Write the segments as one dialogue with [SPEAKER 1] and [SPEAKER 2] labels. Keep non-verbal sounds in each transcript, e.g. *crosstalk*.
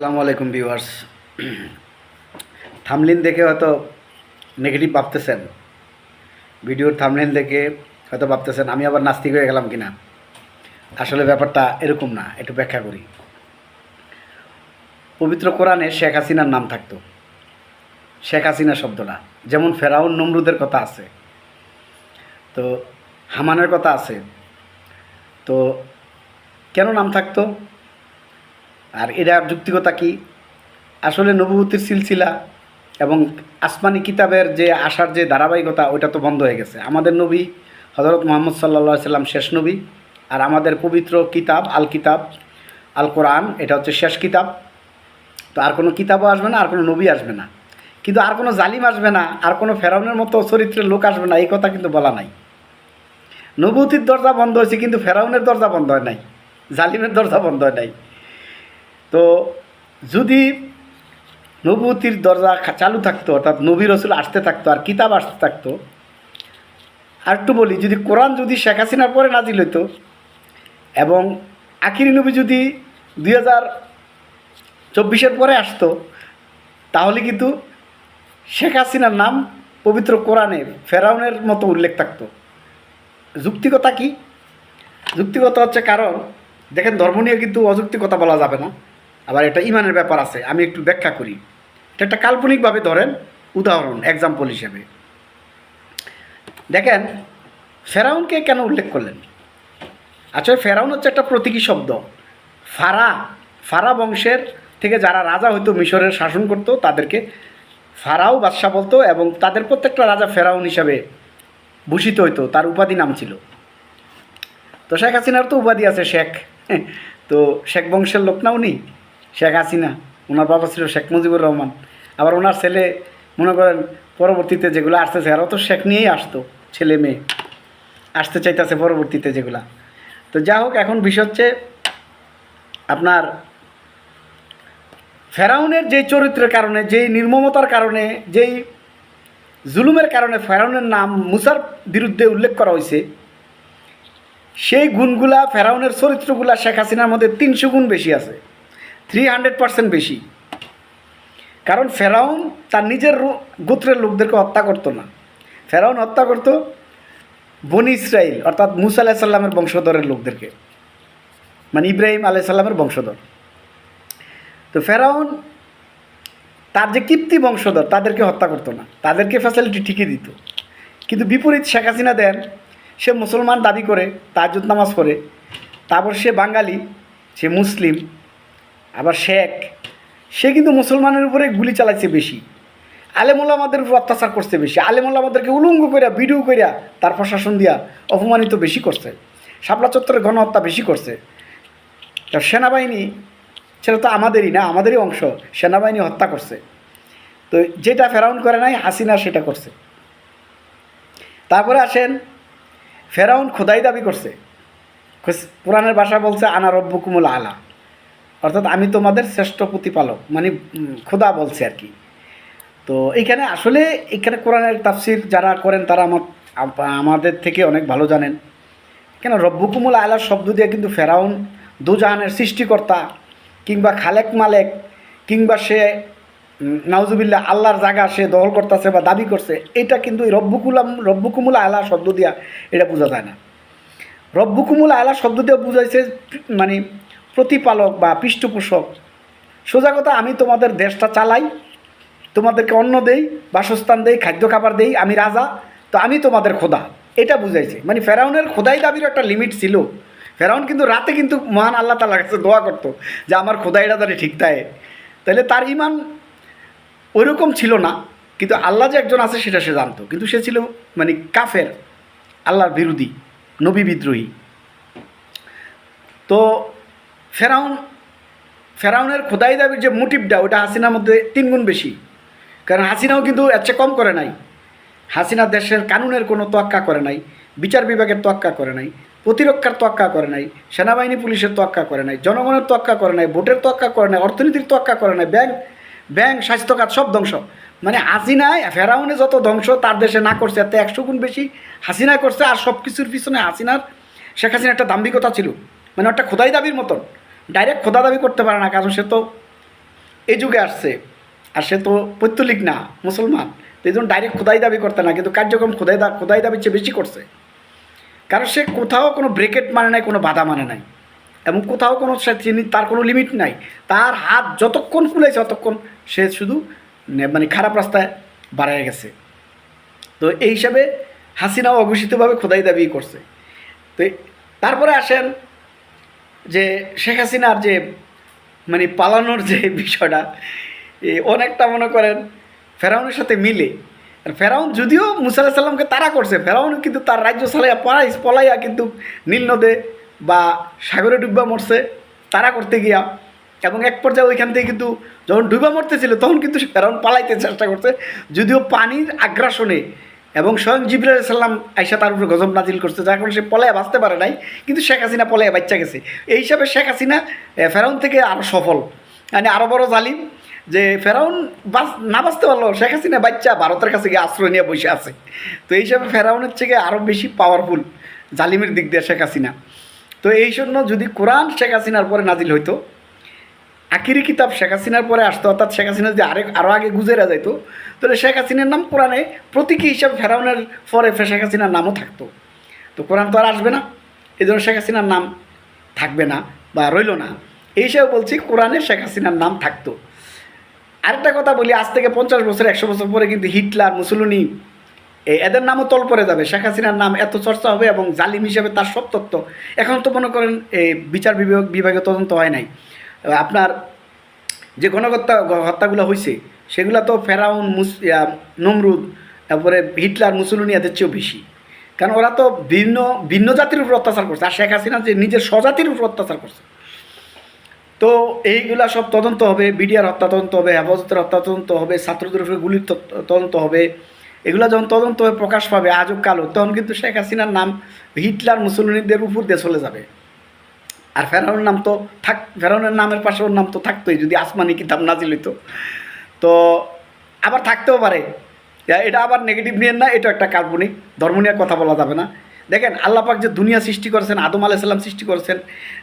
[SPEAKER 1] আসসালামু আলাইকুম viewers. Thumbnail দেখে হয়তো নেগেটিভ ভাবতেছেন। ভিডিওর থামলিন দেখে হয়তো ভাবতেছেন, আমি আবার নাস্তিক হয়ে গেলাম কিনা? আসলে ব্যাপারটা এরকম না, একটু ব্যাখ্যা করি। পবিত্র কোরআনে শেখ হাসিনার নাম থাকতো। শেখ হাসিনা শব্দটা, যেমন ফেরাউন নমরুদের কথা আছে। তো হামানের কথা আছে। তো কেন নাম থাকতো? আর এটা যুক্তিকতা কি? আসলে নবুতির সিলসিলা এবং আসমানি কিতাবের যে আসার যে ধারাবাহিকতা, ওইটা তো বন্ধ হয়ে গেছে। আমাদের নবী হজরত মোহাম্মদ সাল্লা সাল্লাম শেষ নবী আর আমাদের পবিত্র কিতাব আল কিতাব আল কোরআন এটা হচ্ছে শেষ কিতাব। তো আর কোনো কিতাবও আসবে না, আর কোনো নবী আসবে না। কিন্তু আর কোনো জালিম আসবে না, আর কোনো ফেরাউনের মতো চরিত্রের লোক আসবে না, এই কথা কিন্তু বলা নাই। নবুতির দরজা বন্ধ হয়েছে, কিন্তু ফেরাউনের দরজা বন্ধ হয় নাই। জালিমের দরজা বন্ধ হয় নাই। তো যদি নবুতির দরজা চালু থাকতো, অর্থাৎ নবী রসুল আসতে থাকতো আর কিতাব আসতে থাকতো, আর একটু বলি, যদি কোরআন যদি শেখ হাসিনার পরে নাজিল হইতো এবং আখিরি নবী যদি দুই হাজার চব্বিশের পরে আসতো, তাহলে কিন্তু শেখ হাসিনার নাম পবিত্র কোরআনে, ফেরাউনের মতো উল্লেখ থাকতো। যুক্তিকতা কি? যুক্তিগত হচ্ছে কারণ, দেখেন ধর্ম নিয়ে কিন্তু অযৌক্তিকতা বলা যাবে না। আবার এটা ইমানের ব্যাপার আছে, আমি একটু ব্যাখ্যা করি। এটা একটা কাল্পনিকভাবে ধরেন, উদাহরণ এক্সাম্পল হিসেবে। দেখেন, ফেরাউনকে কেন উল্লেখ করলেন? আচ্ছা ফেরাউন হচ্ছে একটা প্রতীকী শব্দ। ফারা ফারা বংশের থেকে যারা রাজা হইতো, মিশরের শাসন করতো, তাদেরকে ফারাও বাদশাহ বলতো এবং তাদের প্রত্যেকটা রাজা ফেরাউন হিসাবে ভূষিত হইতো, তার উপাধি নাম ছিল। তো শেখ হাসিনার তো উপাধি আছে শেখ। *laughs* তো শেখ বংশের লোক না উনি? শেখ হাসিনা, ওনার বাবা ছিল শেখ মুজিবুর রহমান। আবার ওনার ছেলে, মনে করেন, পরবর্তীতে যেগুলো আসতেছে আরও তো শেখ নিয়েই আসতো, ছেলে মেয়ে। আসতে চাইতেছে পরবর্তীতে যেগুলা। তো যা হোক, এখন বিষয় হচ্ছে, আপনার ফেরাউনের যেই চরিত্রের কারণে, যেই নির্মমতার কারণে, যেই জুলুমের কারণে ফেরাউনের নাম মুসার বিরুদ্ধে উল্লেখ করা হয়েছে, সেই গুণগুলা, ফেরাউনের চরিত্রগুলা শেখ হাসিনার মধ্যে তিনশো গুণ বেশি আছে। থ্রি হান্ড্রেড পার্সেন্ট বেশি। কারণ ফেরাউন তার নিজের গোত্রের লোকদেরকে হত্যা করতো না। ফেরাউন হত্যা করতো বনি ইসরাইল, অর্থাৎ মুসা আলাহ সাল্লামের বংশধরের লোকদেরকে। মানে ইব্রাহিম আলাহ সাল্লামের বংশধর। তো ফেরাউন তার যে কীর্তি বংশধর, তাদেরকে হত্যা করতো না। তাদেরকে ফ্যাসিলিটি ঠিকই দিত। কিন্তু বিপরীত শেখ হাসিনা দেন, সে মুসলমান দাবি করে তাজুদ নামাজ পড়ে। তারপর সে বাঙালি, সে মুসলিম আবার শেখ, সে কিন্তু মুসলমানের উপরে গুলি চালাচ্ছে বেশি। আলেমুল্লা আমাদের উপর অত্যাচার করছে বেশি। আলেমুল্লা আমাদেরকে উলঙ্গ করিয়া ভিডিও করিয়া তার প্রশাসন দিয়া অপমানিত বেশি করছে। শাপলা চত্বরে গণহত্যা বেশি করছে। তা সেনাবাহিনী, সেটা তো আমাদেরই না, আমাদেরই অংশ, সেনাবাহিনী হত্যা করছে। তো যেটা ফেরাউন করে নাই, হাসিনা সেটা করছে। তারপরে আসেন, ফেরাউন খোদাই দাবি করছে। কোরআনের ভাষা বলছে, আনা রব্বকুমুল আলা। অর্থাৎ আমি তোমাদের শ্রেষ্ঠ প্রতিপালক মানে খোদা বলছে আর কি। তো এখানে আসলে এখানে কোরআনের তাফসির যারা করেন তারা আমার আমাদের থেকে অনেক ভালো জানেন। কেন রব্বকুমুল আলা শব্দ দিয়ে কিন্তু ফেরাউন দুজাহানের সৃষ্টিকর্তা কিংবা খালেক মালেক কিংবা সে উম, নাউজুবিল্লাহ আল্লাহর জায়গা সে দখল করতেছে বা দাবি করছে এটা কিন্তু এই রব্বকুলাম রব্বকুমুল আলা শব্দ দিয়া এটা বোঝা যায় না। রব্বকুমুল আলা শব্দ দিয়ে বুঝাইছে মানে প্রতিপালক বা পৃষ্ঠপোষক। সোজা কথা, আমি তোমাদের দেশটা চালাই, তোমাদেরকে অন্ন দেই, বাসস্থান দেই, খাদ্য খাবার দেই, আমি রাজা, তো আমি তোমাদের খোদা। এটা বুঝাইছে। মানে ফেরাউনের খোদাই দাবির একটা লিমিট ছিল। ফেরাউন কিন্তু রাতে কিন্তু মহান আল্লাহ তালার কাছে দোয়া করতো যে, আমার খোদাইটা তাহলে ঠিক থাকে তাহলে তার ইমান ওইরকম ছিল না, কিন্তু আল্লাহ যে একজন আছে সেটা সে জানতো। কিন্তু সে ছিল মানে কাফের, আল্লাহর বিরোধী, নবী বিদ্রোহী। তো ফেরাউন, ফেরাউনের খোদাই দাবির যে মোটিভটা ওটা হাসিনার মধ্যে তিনগুণ বেশি। কারণ হাসিনাও কিন্তু এর চেয়ে কম করে নাই। হাসিনা দেশের কানুনের কোনো তোয়াক্কা করে নাই, বিচার বিভাগের তোয়াক্কা করে নাই, প্রতিরক্ষার তোয়াক্কা করে নাই, সেনাবাহিনী পুলিশের তোয়াক্কা করে নাই, জনগণের তোয়াক্কা করে নাই, ভোটের তোয়াক্কা করে নাই, অর্থনীতির তোয়াক্কা করে নাই, ব্যাংক ব্যাংক, স্বাস্থ্যখাত সব ধ্বংস। মানে হাসিনায়, ফেরাউনে যত ধ্বংস, তার দেশে না করছে, এতে একশো গুণ বেশি হাসিনা করছে, আর সব কিছুর পিছনে হাসিনার, শেখ হাসিনা একটা দাম্ভিকতা ছিল। মানে একটা খোদাই দাবির মতন। ডাইরেক্ট খোদা দাবি করতে পারে না, কারণ সে তো এই যুগে আসছে। আর সে তো পৈতলিক না, মুসলমান। তো এই জন্য ডাইরেক্ট খোদাই দাবি করতে না, কিন্তু কার্যক্রম খোদাই দা খোদাই দাবির চেয়ে বেশি করছে। কারণ সে কোথাও কোনো ব্রেকেট মানে নাই, কোনো বাধা মানে নাই। এবং কোথাও কোনো সে তার কোনো লিমিট নাই। তার হাত যতক্ষণ খুলেছে ততক্ষণ সে শুধু মানে খারাপ রাস্তায় বাড়ায় গেছে। তো এই হিসাবে হাসিনাও অঘোষিতভাবে খোদাই দাবি করছে। তো তারপরে আসেন যে শেখ হাসিনার যে মানে পালানোর যে *laughs* বিষয়টা অনেকটা মনে করেন ফেরাউনের সাথে মিলে। আর ফেরাউন যদিও মুসা আলাহিসাল্লামকে সাল্লামকে তারা করছে, ফেরাউন কিন্তু তার রাজ্য চালাইয়া পড়াই পলাইয়া কিন্তু নীল নদে বা সাগরে ডুববা মরছে তারা করতে গিয়া। এবং এক পর্যায়ে ওইখান থেকে কিন্তু যখন ডুবা মরতেছিল, তখন কিন্তু ফেরাউন পালাইতে চেষ্টা করছে। যদিও পানির আগ্রাসনে এবং স্বয়ং জিবরাল সাল্লাম আইসা তার উপরে গজব নাজিল করছে, যার কারণে সে পলায় বাঁচতে পারে নাই, কিন্তু শেখ হাসিনা পলায় বাচ্চা গেছে। এই হিসাবে শেখ হাসিনা ফেরাউন থেকে আরও সফল মানে আরও বড় জালিম, যে ফেরাউন বাঁচ, না বাঁচতে পারল, শেখ হাসিনা বাচ্চা ভারতের কাছে গিয়ে আশ্রয় নিয়ে বসে আছে। তো এই হিসাবে ফেরাউনের থেকে আরও বেশি পাওয়ারফুল জালিমের দিক দিয়ে শেখ হাসিনা। তো এই জন্য যদি কোরআন শেখ হাসিনার পরে নাজিল হইতো আখিরি কিতাব শেখ হাসিনার পরে আসতো, অর্থাৎ শেখ হাসিনা যদি আরেক আরও আগে গুজেরা যাইতো, তাহলে শেখ হাসিনার নাম কোরআনে প্রতীকী হিসাবে ফেরাউনের পরে শেখ হাসিনার নামও থাকতো। তো কোরআন তো আর আসবে না এই জন্য শেখ হাসিনার নাম থাকবে না বা রইল না। এই হিসাবে বলছি, কোরআনে শেখ হাসিনার নাম থাকতো। আরেকটা কথা বলি, আজ থেকে পঞ্চাশ বছর, একশো বছর পরে কিন্তু হিটলার, মুসলুনি এদের নামও তল পরে যাবে। শেখ হাসিনার নাম এত চর্চা হবে এবং জালিম হিসাবে তার সব তত্ত্ব। এখন তো মনে করেন এই বিচার বিভাগ বিভাগে তদন্ত হয় নাই। আপনার যে গণহত্যা হত্যাগুলো হয়েছে সেগুলো তো ফেরাউন, মুস নমরুদ, তারপরে হিটলার মুসলুনি এদের চেয়েও বেশি। কারণ ওরা তো ভিন্ন ভিন্ন জাতির উপর অত্যাচার করছে। আর শেখ হাসিনা যে নিজের স্বজাতির উপর অত্যাচার করছে। তো এইগুলা সব তদন্ত হবে, বিডিআর হত্যা তদন্ত হবে, হেফাজতের হত্যা তদন্ত হবে, ছাত্রদের উপরে গুলির তদন্ত হবে। এগুলো যখন তদন্ত হয়ে প্রকাশ পাবে আজও কালো, তখন কিন্তু শেখ হাসিনার নাম হিটলার মুসলমানদের উপর দিয়ে চলে যাবে। আর ফেরাউনের নাম তো থাক ফেরাউনের নামের পাশে ওর নাম তো থাকতোই, যদি আসমানি কিতাব নাজিল হইতো। তো আবার থাকতেও পারে। এটা আবার নেগেটিভ নিয়ে না এটা একটা কাল্পনিক। ধর্ম নিয়ে কথা বলা যাবে না। দেখেন, আল্লাহ পাক যে দুনিয়া সৃষ্টি করেছেন, আদম আলাইসাল্লাম সৃষ্টি করেছেন,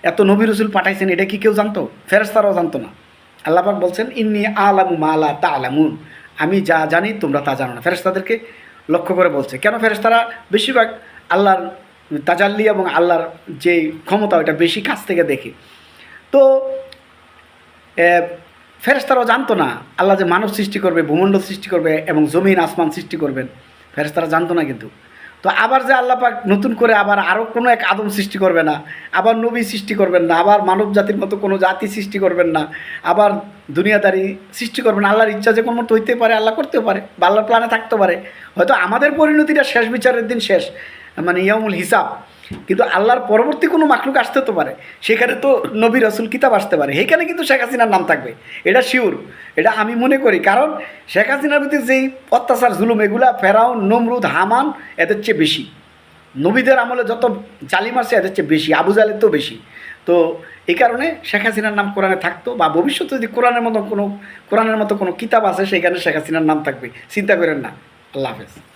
[SPEAKER 1] এত নবী রসুল পাঠাইছেন, এটা কি কেউ জানতো? ফেরেস্তারাও জানতো না। আল্লাহ পাক বলছেন, ইন্নি আলামু মালা তা আলামুন আমি যা জানি তোমরা তা জানো না। ফেরেস্তাদেরকে লক্ষ্য করে বলছে। কেন ফেরেস্তারা বেশিরভাগ আল্লাহর তাজাল্লি এবং আল্লাহর যে ক্ষমতা ওটা বেশি কাছ থেকে দেখে। তো ফেরেস্তারাও জানতো না, আল্লাহ যে মানব সৃষ্টি করবে, ভূমণ্ডল সৃষ্টি করবে এবং জমিন, আসমান সৃষ্টি করবেন ফেরেস্তারা জানতো না কিন্তু। তো আবার যে আল্লাহ পাক নতুন করে আবার আরও কোনো এক আদম সৃষ্টি করবে না, আবার নবী সৃষ্টি করবেন না, আবার মানব জাতির মতো কোনো জাতি সৃষ্টি করবেন না, আবার দুনিয়াদারি সৃষ্টি করবেন আল্লাহর ইচ্ছা যে কোনো মতো হইতে পারে, আল্লাহ করতেও পারে বা আল্লাহর প্ল্যানে থাকতে পারে। হয়তো আমাদের পরিণতিটা শেষ, বিচারের দিন শেষ মানে ইয়ামুল হিসাব। কিন্তু আল্লাহর পরবর্তী কোনো মাকলুক আসতে তো পারে। সেখানে তো নবী রসুল কিতাব আসতে পারে। সেইখানে কিন্তু শেখ হাসিনার নাম থাকবে। এটা শিওর এটা আমি মনে করি। কারণ শেখ হাসিনার ভিতরে যেই অত্যাচার, জুলুম, এগুলা ফেরাউন, নমরুদ, হামান, এদের চেয়ে বেশি। নবীদের আমলে যত জালিম আছে, এদের চেয়ে বেশি। আবু জালের তো বেশি। তো এই কারণে শেখ হাসিনার নাম কোরআনে থাকতো বা ভবিষ্যতে যদি কোরআনের মতো কোনো, কোরআনের মতো কোনো কিতাব আছে, সেখানে শেখ হাসিনার নাম থাকবে। চিন্তা করেন না। আল্লাহ হাফেজ।